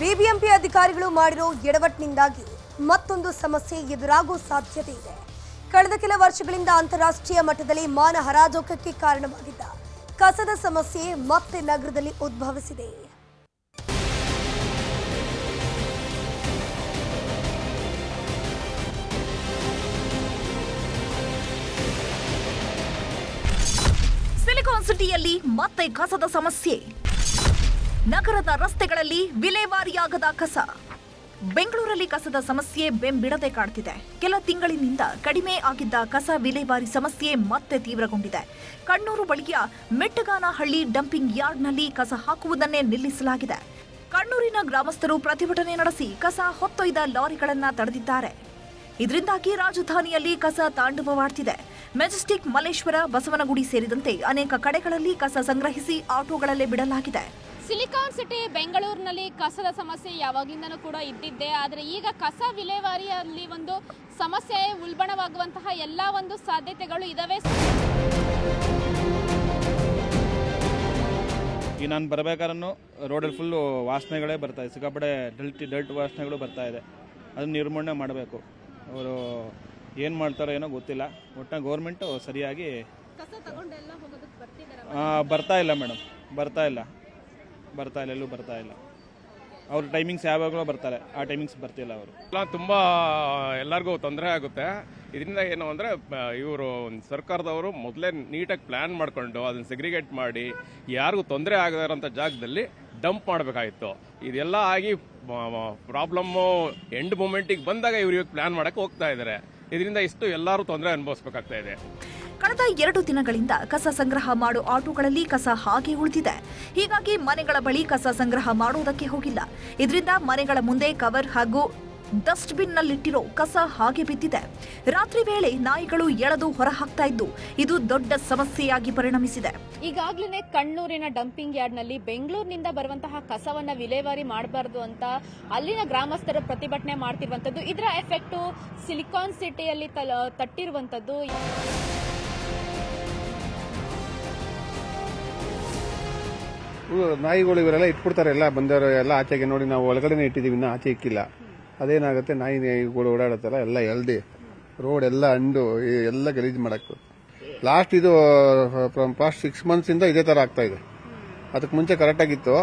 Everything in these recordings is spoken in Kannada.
ಬಿಬಿಎಂಪಿ ಅಧಿಕಾರಿಗಳು ಮಾಡಿರೋ ಎಡವಟ್ಟಿನಿಂದಾಗಿ ಮತ್ತೊಂದು ಸಮಸ್ಯೆ ಎದುರಾಗುವ ಸಾಧ್ಯತೆ ಇದೆ. ಕಳೆದ ಕೆಲ ವರ್ಷಗಳಿಂದ ಅಂತಾರಾಷ್ಟ್ರೀಯ ಮಟ್ಟದಲ್ಲಿ ಮಾನ ಹರಾಜೋಕಕ್ಕೆ ಕಾರಣವಾಗಿದ್ದ ಕಸದ ಸಮಸ್ಯೆ ಮತ್ತೆ ನಗರದಲ್ಲಿ ಉದ್ಭವಿಸಿದೆ. ಸಿಲಿಕಾನ್ ಸಿಟಿಯಲ್ಲಿ ಮತ್ತೆ ಕಸದ ಸಮಸ್ಯೆ. ನಗರದ ರಸ್ತೆಗಳಲ್ಲಿ ವಿಲೇವಾರಿಯಾಗದ ಕಸ. ಬೆಂಗಳೂರಲ್ಲಿ ಕಸದ ಸಮಸ್ಯೆ ಬೆಂಬಿಡದೆ ಕಾಡ್ತಿದೆ. ಕೆಲ ತಿಂಗಳಿನಿಂದ ಕಡಿಮೆ ಆಗಿದ್ದ ಕಸ ವಿಲೇವಾರಿ ಸಮಸ್ಯೆ ಮತ್ತೆ ತೀವ್ರಗೊಂಡಿದೆ. ಕಣ್ಣೂರು ಬಳಿಯ ಮೆಟ್ಟಗಾನಹಳ್ಳಿ ಡಂಪಿಂಗ್ ಯಾರ್ಡ್ನಲ್ಲಿ ಕಸ ಹಾಕುವುದನ್ನೇ ನಿಲ್ಲಿಸಲಾಗಿದೆ. ಕಣ್ಣೂರಿನ ಗ್ರಾಮಸ್ಥರು ಪ್ರತಿಭಟನೆ ನಡೆಸಿ ಕಸ ಹೊತ್ತೊಯ್ದ ಲಾರಿಗಳನ್ನ ತಡೆದಿದ್ದಾರೆ. ಇದರಿಂದಾಗಿ ರಾಜಧಾನಿಯಲ್ಲಿ ಕಸ ತಾಂಡವವಾಡ್ತಿದೆ. ಮೆಜೆಸ್ಟಿಕ್ ಮಲ್ಲೇಶ್ವರ, ಬಸವನಗುಡಿ ಸೇರಿದಂತೆ ಅನೇಕ ಕಡೆಗಳಲ್ಲಿ ಕಸ ಸಂಗ್ರಹಿಸಿ ಆಟೋಗಳಲ್ಲೇ ಬಿಡಲಾಗಿದೆ. ಸಿಲಿಕಾನ್ ಸಿಟಿ ಬೆಂಗಳೂರಿನಲ್ಲಿ ಕಸದ ಸಮಸ್ಯೆ ಯಾವಾಗಿಂದನೂ ಕೂಡ ಇದ್ದಿದ್ದೆ ಆದರೆ ಈಗ ಕಸ ವಿಲೇವಾರಿಯಲ್ಲಿ ಒಂದು ಸಮಸ್ಯೆ ಉಲ್ಬಣವಾಗುವಂತಹ ಎಲ್ಲ ಒಂದು ಸಾಧ್ಯತೆಗಳು ಇದಾವೆ. ಈ ನಾನು ಬರಬೇಕಾದ್ರೂ ರೋಡಲ್ಲಿ ಫುಲ್ಲು ವಾಸನೆಗಳೇ ಬರ್ತಾ ಇದೆ. ಸಿಕ್ಕಾಪಡೆ ಡಲ್ಟಿ ಡಲ್ಟ್ ವಾಸನೆಗಳು ಬರ್ತಾ ಇದೆ. ಅದನ್ನು ನಿರ್ಮೂಲನೆ ಮಾಡಬೇಕು. ಅವರು ಏನು ಮಾಡ್ತಾರೋ ಏನೋ ಗೊತ್ತಿಲ್ಲ. ಒಟ್ಟಿನ ಗೌರ್ಮೆಂಟು ಸರಿಯಾಗಿ ಬರ್ತಾ ಇಲ್ಲ ಮೇಡಮ್ ಬರ್ತಾ ಇಲ್ಲ. ಬರ್ತಾ ಇಲ್ಲ, ಎಲ್ಲೂ ಬರ್ತಾ ಇಲ್ಲ. ಅವ್ರ ಟೈಮಿಂಗ್ಸ್ ಯಾವಾಗಲೂ ಬರ್ತಾರೆ, ಆ ಟೈಮಿಂಗ್ಸ್ ಬರ್ತಿಲ್ಲ ಅವರು. ಎಲ್ಲ ತುಂಬ, ಎಲ್ಲರಿಗೂ ತೊಂದರೆ ಆಗುತ್ತೆ. ಇದರಿಂದ ಏನು ಅಂದರೆ ಇವರು ಸರ್ಕಾರದವರು ಮೊದಲೇ ನೀಟಾಗಿ ಪ್ಲ್ಯಾನ್ ಮಾಡಿಕೊಂಡು ಅದನ್ನು ಸೆಗ್ರಿಗೇಟ್ ಮಾಡಿ, ಯಾರಿಗೂ ತೊಂದರೆ ಆಗದೇ ಜಾಗದಲ್ಲಿ ಡಂಪ್ ಮಾಡಬೇಕಾಗಿತ್ತು. ಇದೆಲ್ಲ ಆಗಿ ಪ್ರಾಬ್ಲಮ್ಮು ಎಂಡ್ ಮೂಮೆಂಟಿಗೆ ಬಂದಾಗ ಇವ್ರು ಇವಾಗ ಪ್ಲ್ಯಾನ್ ಮಾಡೋಕ್ಕೆ ಹೋಗ್ತಾ ಇದ್ದಾರೆ ಇದರಿಂದ ಇಷ್ಟು ಎಲ್ಲರೂ ತೊಂದರೆ ಅನುಭವಿಸ್ಬೇಕಾಗ್ತಾ ಇದೆ. ಕಳೆದ ಎರಡು ದಿನಗಳಿಂದ ಕಸ ಸಂಗ್ರಹ ಮಾಡೋ ಆಟೋಗಳಲ್ಲಿ ಕಸ ಹಾಗೆ ಉಳಿದಿದೆ. ಹೀಗಾಗಿ ಮನೆಗಳ ಬಳಿ ಕಸ ಸಂಗ್ರಹ ಮಾಡುವುದಕ್ಕೆ ಹೋಗಿಲ್ಲ. ಇದರಿಂದ ಮನೆಗಳ ಮುಂದೆ ಕವರ್ ಹಾಗೂ ಡಸ್ಟ್ಬಿನ್ನಲ್ಲಿಟ್ಟಿರೋ ಕಸ ಹಾಗೆ ಬಿದ್ದಿದೆ. ರಾತ್ರಿ ವೇಳೆ ನಾಯಿಗಳು ಎಳೆದು ಹೊರಹಾಕ್ತಾ ಇದ್ದು, ಇದು ದೊಡ್ಡ ಸಮಸ್ಯೆಯಾಗಿ ಪರಿಣಮಿಸಿದೆ. ಈಗಾಗಲೇ ಕಣ್ಣೂರಿನ ಡಂಪಿಂಗ್ ಯಾರ್ಡ್ನಲ್ಲಿ ಬೆಂಗಳೂರಿನಿಂದ ಬರುವಂತಹ ಕಸವನ್ನ ವಿಲೇವಾರಿ ಮಾಡಬಾರದು ಅಂತ ಅಲ್ಲಿನ ಗ್ರಾಮಸ್ಥರು ಪ್ರತಿಭಟನೆ ಮಾಡ್ತಿರುವಂತದ್ದು ಇದರ ಎಫೆಕ್ಟು ಸಿಲಿಕಾನ್ ಸಿಟಿಯಲ್ಲಿ ತಟ್ಟಿರುವಂತದ್ದು ನಾಯಿಗಳು ಇವರೆಲ್ಲ ಇಟ್ಬಿಡ್ತಾರೆ ಎಲ್ಲ ಬಂದವರು, ಎಲ್ಲ ಆಚೆಗೆ ನೋಡಿ ನಾವು ಒಳಗಡೆನೆ ಇಟ್ಟಿದ್ದೀವಿ, ಇನ್ನೂ ಆಚೆ ಇಕ್ಕಿಲ್ಲ. ಅದೇನಾಗುತ್ತೆ, ನಾಯಿ ನಾಯಿಗಳು ಓಡಾಡುತ್ತಲ್ಲ, ಎಲ್ಲ ಎಲ್ದಿ ರೋಡ್ ಎಲ್ಲ ಅಂಡು ಎಲ್ಲ ಗಲೀಜು ಮಾಡಕ್ಕೆ. ಲಾಸ್ಟ್ ಇದು ಪಾಸ್ಟ್ ಸಿಕ್ಸ್ ಮಂತ್ಸ್ ಇಂದ ತರ ಆಗ್ತಾ ಇದೆ. ಅದಕ್ಕೆ ಮುಂಚೆ ಕರೆಕ್ಟಾಗಿತ್ತು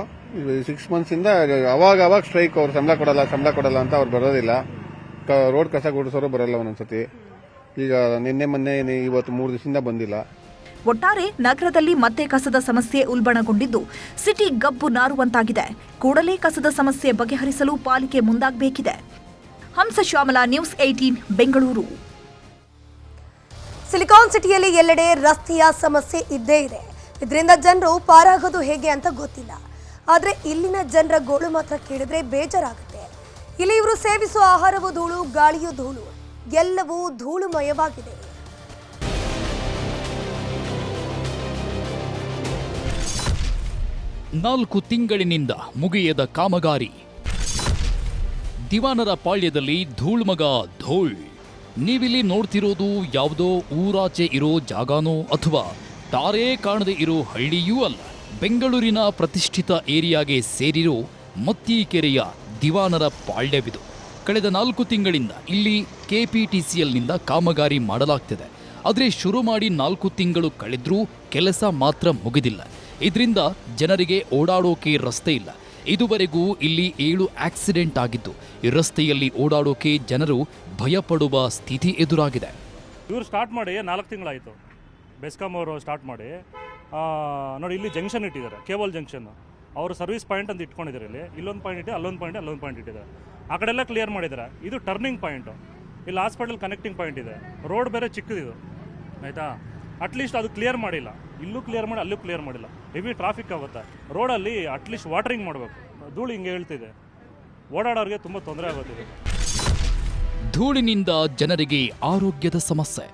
ಸಿಕ್ಸ್ ಮಂತ್ಸ್ ಇಂದ ಅವಾಗ ಅವಾಗ ಸ್ಟ್ರೈಕ್ ಅವ್ರು ಸಂಬಳ ಕೊಡಲ್ಲ ಸಂಬಳ ಕೊಡಲ್ಲ ಅಂತ ಅವ್ರು ಬರೋದಿಲ್ಲ. ರೋಡ್ ಕಸ ಗುಡಿಸೋರು ಬರಲ್ಲ ಒಂದೊಂದ್ಸತಿ. ಈಗ ನಿನ್ನೆ ಮೊನ್ನೆ ಇವತ್ತು ಮೂರು ದಿವಸದಿಂದ ಬಂದಿಲ್ಲ. ಒಟ್ಟಾರೆ ನಗರದಲ್ಲಿ ಮತ್ತೆ ಕಸದ ಸಮಸ್ಯೆ ಉಲ್ಬಣಗೊಂಡಿದ್ದು, ಸಿಟಿ ಗಬ್ಬು ನಾರುವಂತಾಗಿದೆ. ಕೂಡಲೇ ಕಸದ ಸಮಸ್ಯೆ ಬಗೆಹರಿಸಲು ಪಾಲಿಕೆ ಮುಂದಾಗಬೇಕಿದೆ. Hamsa Shyamala news eighteen Bengaluru. Silicon ಸಿಟಿಯಲ್ಲಿ ಎಲ್ಲೆಡೆ ರಸ್ತೆಯ ಸಮಸ್ಯೆ ಇದ್ದೇ ಇದೆ. ಇದರಿಂದ ಜನರು ಪಾರಾಗೋದು ಹೇಗೆ ಅಂತ ಗೊತ್ತಿಲ್ಲ. ಆದರೆ ಇಲ್ಲಿನ ಜನರ ಗೋಳು ಮಾತ್ರ ಕೇಳಿದ್ರೆ ಬೇಜಾರಾಗುತ್ತೆ. ಇಲ್ಲಿ ಇವರು ಸೇವಿಸುವ ಆಹಾರವು ಧೂಳು, ಗಾಳಿಯು ಧೂಳು. ಎಲ್ಲವೂ ಧೂಳುಮಯವಾಗಿದೆ. ನಾಲ್ಕು ತಿಂಗಳಿನಿಂದ ಮುಗಿಯದ ಕಾಮಗಾರಿ. ದಿವಾನರ ಪಾಳ್ಯದಲ್ಲಿ ಧೂಳ್ಮಗ ಧೂಳ್. ನೀವಿಲ್ಲಿ ನೋಡ್ತಿರೋದು ಯಾವುದೋ ಊರಾಚೆ ಇರೋ ಜಾಗಾನೋ ಅಥವಾ ತಾರೇ ಕಾಣದೆ ಇರೋ ಹಳ್ಳಿಯೂ ಅಲ್ಲ. ಬೆಂಗಳೂರಿನ ಪ್ರತಿಷ್ಠಿತ ಏರಿಯಾಗೆ ಸೇರಿರೋ ಮತ್ತೀಕೆರೆಯ ದಿವಾನರ ಪಾಳ್ಯವಿದು. ಕಳೆದ ನಾಲ್ಕು ತಿಂಗಳಿಂದ ಇಲ್ಲಿ ಕೆಪಿಟಿಸಿಎಲ್ನಿಂದ ಕಾಮಗಾರಿ ಮಾಡಲಾಗ್ತಿದೆ. ಆದರೆ ಶುರು ಮಾಡಿ ನಾಲ್ಕು ತಿಂಗಳು ಕಳೆದ್ರೂ ಕೆಲಸ ಮಾತ್ರ ಮುಗಿದಿಲ್ಲ. ಇದರಿಂದ ಜನರಿಗೆ ಓಡಾಡೋಕೆ ರಸ್ತೆ ಇಲ್ಲ. ಇದುವರೆಗೂ ಇಲ್ಲಿ ಏಳು ಆಕ್ಸಿಡೆಂಟ್ ಆಗಿದ್ದು, ಈ ರಸ್ತೆಯಲ್ಲಿ ಓಡಾಡೋಕೆ ಜನರು ಭಯಪಡುವ ಸ್ಥಿತಿ ಎದುರಾಗಿದೆ. ಇವರು ಸ್ಟಾರ್ಟ್ ಮಾಡಿ, ನಾಲ್ಕು ತಿಂಗಳಾಯಿತು. ಬೆಸ್ಕಾಮ್ ಅವರು ಸ್ಟಾರ್ಟ್ ಮಾಡಿ ನೋಡಿ ಇಲ್ಲಿ ಜಂಕ್ಷನ್ ಇಟ್ಟಿದ್ದಾರೆ ಕೇಬಲ್ ಜಂಕ್ಷನ್ ಅವರು ಸರ್ವಿಸ್ ಪಾಯಿಂಟ್ ಅಂತ ಇಟ್ಕೊಂಡಿದ್ದಾರೆ ಇಲ್ಲಿ. ಇಲ್ಲೊಂದು ಪಾಯಿಂಟ್ ಇದೆ ಅಲ್ಲೊಂದು ಪಾಯಿಂಟ್ ಅಲ್ಲೊಂದು ಪಾಯಿಂಟ್ ಇಟ್ಟಿದ್ದಾರೆ. ಆ ಕಡೆಲ್ಲ ಕ್ಲಿಯರ್ ಮಾಡಿದ್ದಾರೆ. ಇದು ಟರ್ನಿಂಗ್ ಪಾಯಿಂಟು ಇಲ್ಲಿ ಹಾಸ್ಪಿಟಲ್ ಕನೆಕ್ಟಿಂಗ್ ಪಾಯಿಂಟ್ ಇದೆ. ರೋಡ್ ಬೇರೆ ಚಿಕ್ಕದಿದು. ಆಯಿತಾ? ಅಟ್ಲೀಸ್ಟ್ ಅದು ಕ್ಲಿಯರ್ ಮಾಡಿಲ್ಲ. ಇಲ್ಲೂ ಕ್ಲಿಯರ್ ಮಾಡಿ, ಅಲ್ಲೂ ಕ್ಲಿಯರ್ ಮಾಡಿಲ್ಲ. ಹೆವಿ ಟ್ರಾಫಿಕ್ ಆಗುತ್ತೆ. ರೋಡಲ್ಲಿ ಅಟ್ಲೀಸ್ಟ್ ವಾಟರಿಂಗ್ ಮಾಡಬೇಕು. ಧೂಳು ಹಿಂಗೆ ಹೇಳ್ತಿದೆ. ಓಡಾಡೋರಿಗೆ ತುಂಬ ತೊಂದರೆ ಆಗುತ್ತಿದೆ. ಧೂಳಿನಿಂದ ಜನರಿಗೆ ಆರೋಗ್ಯದ ಸಮಸ್ಯೆ.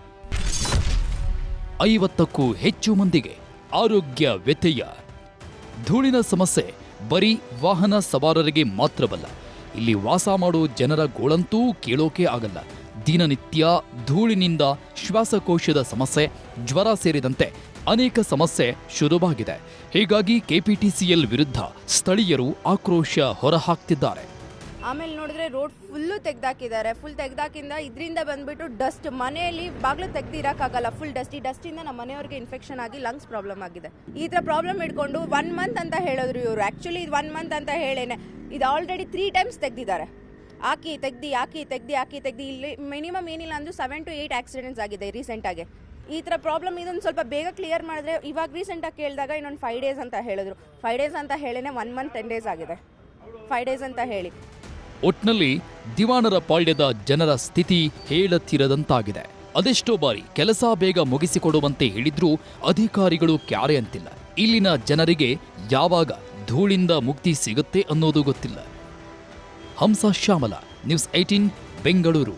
ಐವತ್ತಕ್ಕೂ ಹೆಚ್ಚು ಮಂದಿಗೆ ಆರೋಗ್ಯ ವ್ಯತ್ಯಯ ಧೂಳಿನ ಸಮಸ್ಯೆ ಬರೀ ವಾಹನ ಸವಾರರಿಗೆ ಮಾತ್ರವಲ್ಲ, ಇಲ್ಲಿ ವಾಸ ಮಾಡೋ ಜನರ ಗೋಳಂತೂ ಕೇಳೋಕೆ ಆಗಲ್ಲ. ದಿನನಿತ್ಯ ಧೂಳಿನಿಂದ ಶ್ವಾಸಕೋಶದ ಸಮಸ್ಯೆ, ಜ್ವರ ಸೇರಿದಂತೆ ಅನೇಕ ಸಮಸ್ಯೆ ಶುರುವಾಗಿದೆ. ಹೀಗಾಗಿ ಕೆಪಿಟಿಸಿಎಲ್ ವಿರುದ್ಧ ಸ್ಥಳೀಯರು ಆಕ್ರೋಶ ಹೊರಹಾಕ್ತಿದ್ದಾರೆ. ಆಮೇಲೆ ನೋಡಿದ್ರೆ ರೋಡ್ ಫುಲ್ಲು ತೆಗ್ದಾಕಿದ್ದಾರೆ. ಫುಲ್ ತೆಗ್ದಾಕಿಂದ ಇದರಿಂದ ಬಂದ್ಬಿಟ್ಟು ಡಸ್ಟ್ ಮನೆಯಲ್ಲಿ ಬಾಗ್ಲು ತೆಗ್ದು ಇರೋಕ್ಕಾಗಲ್ಲ ಫುಲ್ ಡಸ್ಟ್ ಈ ಡಸ್ಟಿಂದ ನಮ್ಮ ಮನೆಯವ್ರಿಗೆ ಇನ್ಫೆಕ್ಷನ್ ಆಗಿ ಲಂಗ್ಸ್ ಪ್ರಾಬ್ಲಮ್ ಆಗಿದೆ. ಈ ಥರ ಪ್ರಾಬ್ಲಮ್ ಇಟ್ಕೊಂಡು ಒನ್ ಮಂತ್ ಅಂತ ಹೇಳಿದ್ರು ಇವರು. ಆ್ಯಕ್ಚುಲಿ ಇದು ಒನ್ ಮಂತ್ ಅಂತ ಹೇಳೇನೆ. ಇದು ಆಲ್ರೆಡಿ ತ್ರೀ ಟೈಮ್ಸ್ ತೆಗ್ದಿದ್ದಾರೆ. ಹಾಕಿ ತೆಗ್ದು ಹಾಕಿ ತೆಗ್ದು ಹಾಕಿ ತೆಗ್ದು, ಇಲ್ಲಿ ಮಿನಿಮಮ್ ಏನಿಲ್ಲ ಅಂದರೂ ಸೆವೆನ್ ಟು ಏಯ್ಟ್ ಆಕ್ಸಿಡೆಂಟ್ಸ್ ಆಗಿದೆ ರೀಸೆಂಟಾಗಿ ಈ ಥರ ಪ್ರಾಬ್ಲಮ್ ಇದೊಂದು ಸ್ವಲ್ಪ ಬೇಗ ಕ್ಲಿಯರ್ ಮಾಡಿದ್ರೆ ಇವಾಗ ರೀಸೆಂಟಾಗಿ ಕೇಳಿದಾಗ ಇನ್ನೊಂದು ಫೈವ್ ಡೇಸ್ ಅಂತ ಹೇಳಿದ್ರು. ಫೈವ್ ಡೇಸ್ ಅಂತ ಹೇಳೇನೆ ಒನ್ ಮಂತ್ ಟೆನ್ ಡೇಸ್ ಆಗಿದೆ. ಫೈವ್ ಡೇಸ್ ಅಂತ ಹೇಳಿ. ಒಟ್ನಲ್ಲಿ ದಿವಾನರ ಪಾಳ್ಯದ ಜನರ ಸ್ಥಿತಿ ಹೇಳತ್ತಿರದಂತಾಗಿದೆ. ಅದೆಷ್ಟೋ ಬಾರಿ ಕೆಲಸ ಬೇಗ ಮುಗಿಸಿಕೊಡುವಂತೆ ಹೇಳಿದ್ರೂ ಅಧಿಕಾರಿಗಳು ಕ್ಯಾರೆ ಅಂತಿಲ್ಲ. ಇಲ್ಲಿನ ಜನರಿಗೆ ಯಾವಾಗ ಧೂಳಿಂದ ಮುಕ್ತಿ ಸಿಗುತ್ತೆ ಅನ್ನೋದು ಗೊತ್ತಿಲ್ಲ. Hamsa Shyamala news eighteen Bengaluru.